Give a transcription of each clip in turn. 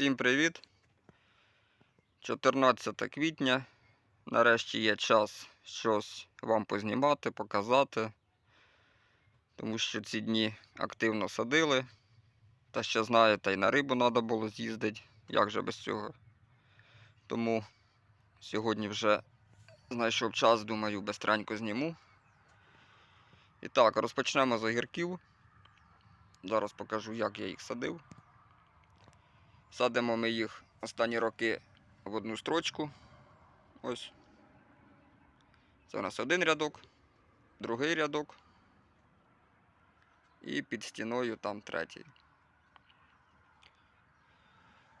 Всім привіт! 14 квітня. Нарешті є час щось вам познімати, показати. Тому що ці дні активно садили. Та ще знаєте, і на рибу треба було з'їздити. Як же без цього? Тому сьогодні вже знайшов час, думаю, бестренько зніму. І так, розпочнемо з огірків. Зараз покажу, як я їх садив. Садимо ми їх останні роки в одну строчку. Ось. Це у нас один рядок, другий рядок. І під стіною там третій.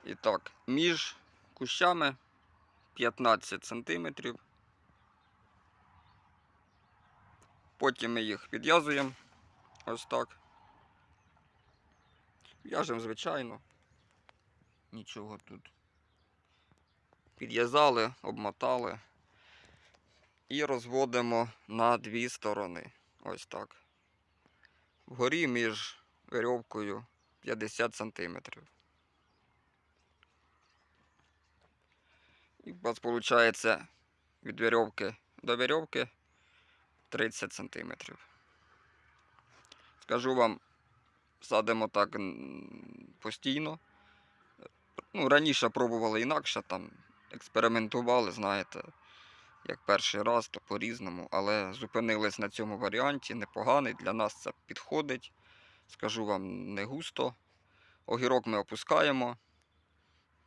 І так, між кущами 15 сантиметрів. Потім ми їх підв'язуємо ось так. В'яжемо, звичайно. Нічого тут. Підв'язали, обмотали і розводимо на дві сторони. Ось так. Вгорі між верьовкою 50 см. І у вас виходить від верьовки до верьовки 30 см. Скажу вам, садимо так постійно. Ну, раніше пробували інакше, там експериментували, знаєте, як перший раз, то по-різному, але зупинились на цьому варіанті, непоганий, для нас це підходить. Скажу вам, не густо. Огірок ми опускаємо,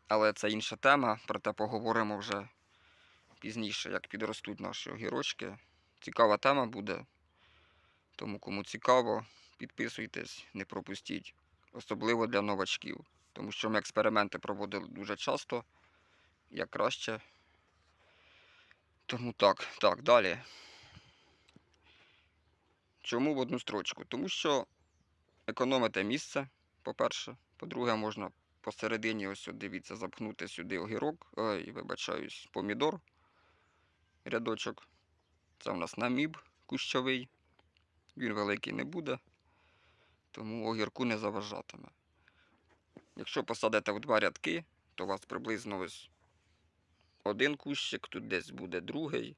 але це інша тема, проте поговоримо вже пізніше, як підростуть наші огірочки. Цікава тема буде. Тому кому цікаво, підписуйтесь, не пропустіть. Особливо для новачків. Тому що ми експерименти проводили дуже часто, як краще. Тому так, так, далі. Чому в одну строчку? Тому що економите місце, по-перше. По-друге, можна посередині, ось дивіться, запхнути сюди огірок, ой, вибачаюсь, помідор, рядочок. Це у нас наміб кущовий. Він великий не буде, тому огірку не заважатиме. Якщо посадите в два рядки, то у вас приблизно ось один кущик, тут десь буде другий.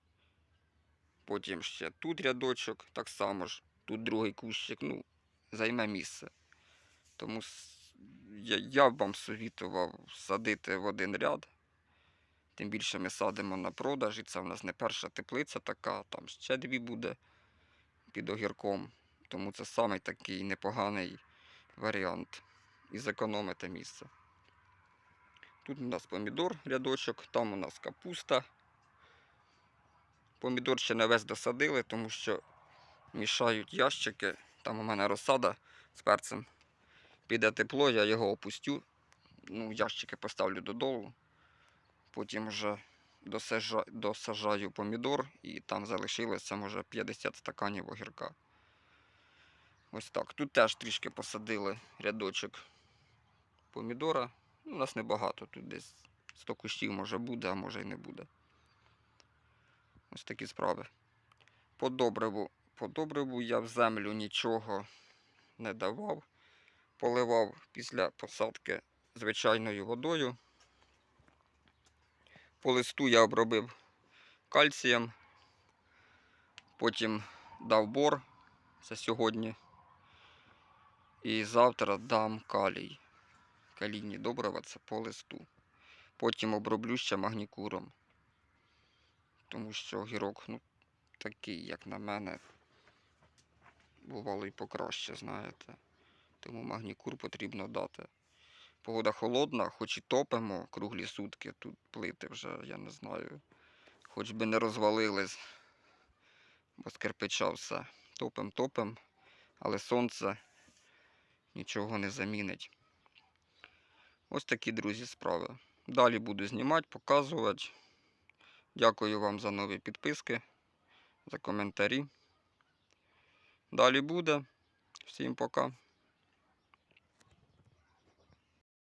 Потім ще тут рядочок, так само ж, тут другий кущик, ну, займе місце. Тому я, я б вам совітував садити в один ряд. Тим більше ми садимо на продаж, і це в нас не перша теплиця така, там ще дві буде під огірком. Тому це самий такий непоганий варіант і зекономите місце. Тут у нас помідор рядочок, там у нас капуста. Помідор ще не весь досадили, тому що мішають ящики. Там у мене розсада з перцем. Піде тепло, я його опустю. Ну, ящики поставлю додолу. Потім вже досажа... досажаю помідор і там залишилося, може, 50 стаканів огірка. Ось так. Тут теж трішки посадили рядочок помідора. Ну, у нас небагато, тут десь 100 кущів може буде, а може і не буде. Ось такі справи. По добриву, по добриву я в землю нічого не давав. Поливав після посадки звичайною водою. По листу я обробив кальцієм. Потім дав бор. Це сьогодні. І завтра дам калій. Калійні добрива це по листу. Потім оброблю ще магнікуром. Тому що огірок, ну, такий, як на мене, бувало і покраще, знаєте. Тому магнікур потрібно дати. Погода холодна, хоч і топимо круглі сутки, тут плити вже, я не знаю. Хоч би не розвалились, бо з кирпича все. Топим, топим, але сонце нічого не замінить. Ось такі, друзі, справи. Далі буду знімати, показувати. Дякую вам за нові підписки, за коментарі. Далі буде. Всім пока.